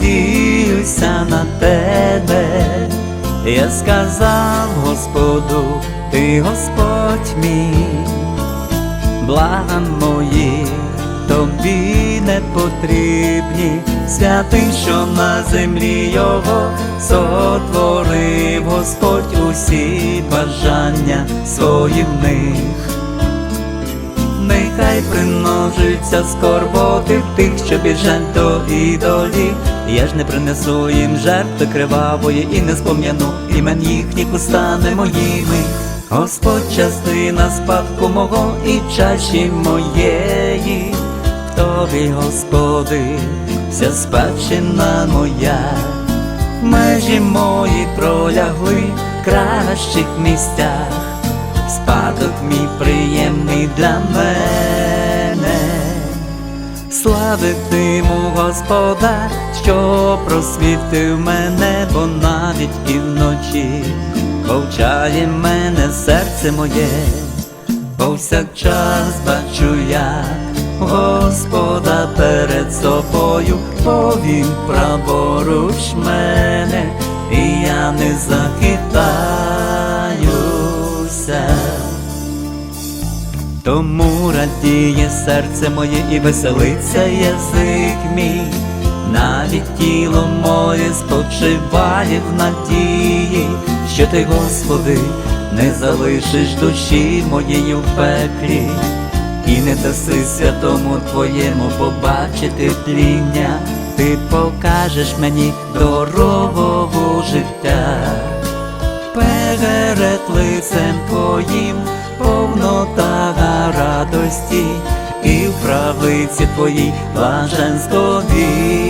дивився на тебе, я сказав Господу, ти Господь мій, блага мої тобі не потрібні, святий, що на землі його сотворив. Господь усі бажання свої в них. Нехай примножуються скорботи тих, що біжать до ідолів. Я ж не принесу їм жертви кривавої і не спом'яну імен їхніх устами моїми. Господь частина спадку мого і чаші моєї, в тобі, Господи, вся спадщина моя, межі мої пролягли в кращих місцях спадок мій приємний для мене, славитиму Господа, що просвітив мене, бо навіть і вночі повчає мене серце моє, повсякчас бачу я Господа перед собою, бо він праворуч мене, і я не захитаюся. Тому радіє серце моє і веселиться язик мій, навіть тіло моє спочиває в надії, що ти, Господи, не залишиш душі моєї в пеклі, і не даси святому Твоєму побачити тління, ти покажеш мені дорогу життя. Перед лицем Твоїм повнота радості, і в правиці Твоїй блаженство вічне.